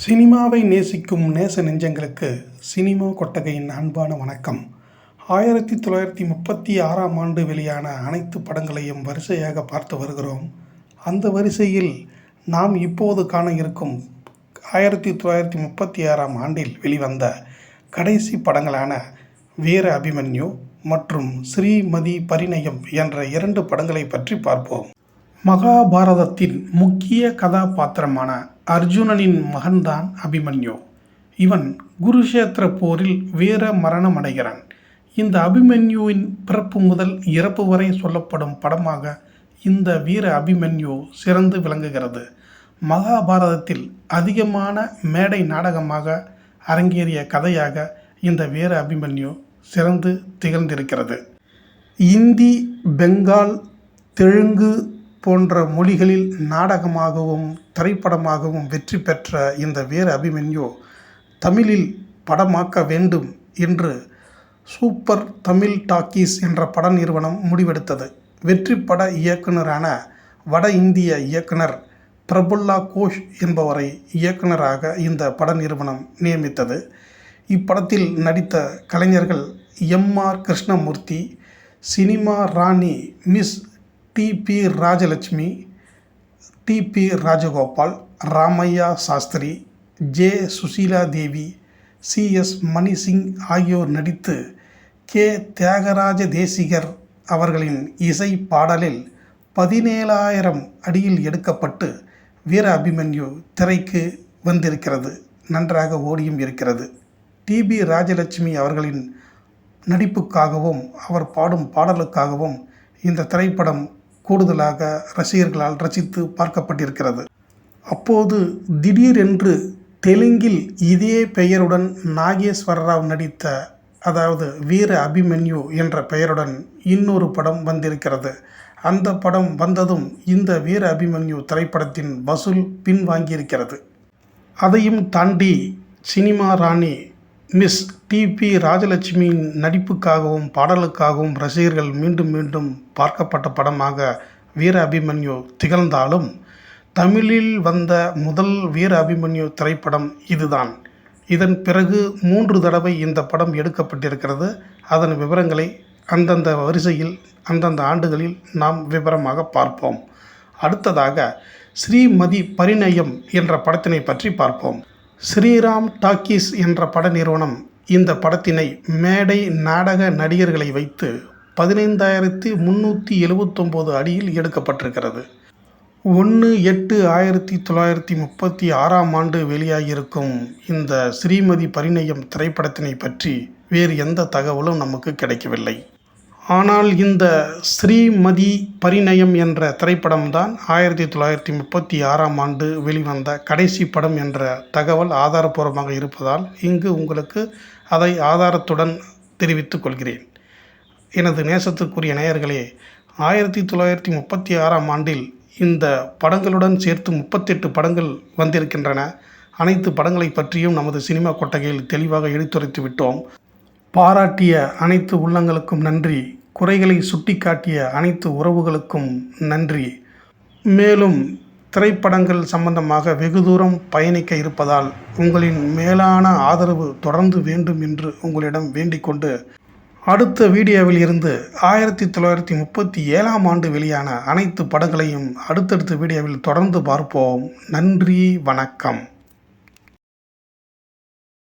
சினிமாவை நேசிக்கும் நேச நெஞ்சங்களுக்கு சினிமா கொட்டகையின் அன்பான வணக்கம். ஆயிரத்தி தொள்ளாயிரத்தி முப்பத்தி ஆறாம் ஆண்டு வெளியான அனைத்து படங்களையும் வரிசையாக பார்த்து வருகிறோம். அந்த வரிசையில் நாம் இப்போது காண இருக்கும் ஆயிரத்தி தொள்ளாயிரத்தி முப்பத்தி ஆறாம் ஆண்டில் வெளிவந்த கடைசி படங்களான வீர அபிமன்யு மற்றும் ஸ்ரீமதி பரிணயம் என்ற இரண்டு படங்களை பற்றி பார்ப்போம். மகாபாரதத்தின் முக்கிய கதாபாத்திரமான அர்ஜுனனின் மகன்தான் அபிமன்யு. இவன் குருஷேத்திர போரில் வீர மரணம் அடைகிறான் இந்த அபிமன்யுவின் பிறப்பு முதல் இறப்பு வரை சொல்லப்படும் படமாக இந்த வீர அபிமன்யு சிறந்து விளங்குகிறது. மகாபாரதத்தில் அதிகமான மேடை நாடகமாக அரங்கேறிய கதையாக இந்த வீர அபிமன்யு சிறந்து திகழ்ந்திருக்கிறது. இந்தி பெங்கால் தெலுங்கு போன்ற மொழிகளில் நாடகமாகவும் திரைப்படமாகவும் வெற்றி பெற்ற இந்த வீர அபிமன்யு தமிழில் படமாக்க வேண்டும் என்று சூப்பர் தமிழ் டாக்கீஸ் என்ற பட நிறுவனம் முடிவெடுத்தது. வெற்றி பட இயக்குனரான வட இந்திய இயக்குனர் பிரபுல்லா கோஷ் என்பவரை இயக்குனராக இந்த பட நிறுவனம் நியமித்தது. இப்படத்தில் நடித்த கலைஞர்கள் M R Krishnamurthy cinema Rani miss TP Rajalakshmi TP Rajagopal Ramaiah Sastri J Susila Devi CS Manisingh ஆகியோர் நடித்து கே தியாகராஜ தேசிகர் அவர்களின் இசை பாடலில் பதினேழாயிரம் அடியில் எடுக்கப்பட்டு வீர அபிமன்யு திரைக்கு வந்திருக்கிறது. நன்றாக ஓடியும் இருக்கிறது. டிபி ராஜலட்சுமி அவர்களின் நடிப்புக்காகவும் அவர் பாடும் பாடலுக்காகவும் இந்த திரைப்படம் கூடுதலாக ரசிகர்களால் ரசித்து பார்க்கப்பட்டிருக்கிறது. அப்போது திடீரென்று தெலுங்கில் இதே பெயருடன் நாகேஸ்வர ராவ் நடித்த அதாவது வீர அபிமன்யு என்ற பெயருடன் இன்னொரு படம் வந்திருக்கிறது. அந்த படம் வந்ததும் இந்த வீர அபிமன்யு திரைப்படத்தின் வசூல் பின்வாங்கியிருக்கிறது. அதையும் தாண்டி சினிமா ராணி மிஸ் டிபி ராஜலட்சுமியின் நடிப்புக்காகவும் பாடலுக்காகவும் ரசிகர்கள் மீண்டும் மீண்டும் பார்க்கப்பட்ட படமாக வீர அபிமன்யு திகழ்ந்தாலும் தமிழில் வந்த முதல் வீர அபிமன்யு திரைப்படம் இதுதான். இதன் பிறகு மூன்று தடவை இந்த படம் எடுக்கப்பட்டிருக்கிறது. அதன் விவரங்களை அந்தந்த வரிசையில் அந்தந்த ஆண்டுகளில் நாம் விவரமாக பார்ப்போம். அடுத்ததாக ஸ்ரீமதி பரிணயம் என்ற படத்தினை பற்றி பார்ப்போம். ஸ்ரீராம் டாக்கீஸ் என்ற பட நிறுவனம் இந்த படத்தினை மேடை நாடக நடிகர்களை வைத்து பதினைந்தாயிரத்தி முந்நூற்றி எழுபத்தொம்போது அடியில் எடுக்கப்பட்டிருக்கிறது. ஒன்று எட்டு ஆயிரத்தி தொள்ளாயிரத்தி முப்பத்தி ஆறாம் ஆண்டு வெளியாகியிருக்கும் இந்த ஸ்ரீமதி பரிணயம் திரைப்படத்தினை பற்றி வேறு எந்த தகவலும் நமக்கு கிடைக்கவில்லை. ஆனால் இந்த ஸ்ரீமதி பரிணயம் என்ற திரைப்படம்தான் ஆயிரத்தி தொள்ளாயிரத்தி முப்பத்தி ஆறாம் ஆண்டு வெளிவந்த கடைசி படம் என்ற தகவல் ஆதாரபூர்வமாக இருப்பதால் இங்கு உங்களுக்கு அதை ஆதாரத்துடன் தெரிவித்துக் கொள்கிறேன். எனது நேசத்துக்குரிய நேயர்களே ஆயிரத்தி தொள்ளாயிரத்தி முப்பத்தி ஆறாம் ஆண்டில் இந்த படங்களுடன் சேர்த்து முப்பத்தெட்டு படங்கள் வந்திருக்கின்றன. அனைத்து படங்களை பற்றியும் நமது சினிமா கொட்டகையில் தெளிவாக எடுத்துரைத்து விட்டோம். பாராட்டிய அனைத்து உள்ளங்களுக்கும் நன்றி. குறைகளை சுட்டிக்காட்டிய அனைத்து உறவுகளுக்கும் நன்றி. மேலும் திரைப்படங்கள் சம்பந்தமாக வெகு தூரம் பயணிக்க இருப்பதால் உங்களின் மேலான ஆதரவு தொடர்ந்து வேண்டும் என்று உங்களிடம் வேண்டிக்கொண்டு அடுத்த வீடியோவில் இருந்து ஆயிரத்தி தொள்ளாயிரத்தி முப்பத்தி ஏழாம் ஆண்டு வெளியான அனைத்து படங்களையும் அடுத்தடுத்த வீடியோவில் தொடர்ந்து பார்ப்போம். நன்றி வணக்கம்.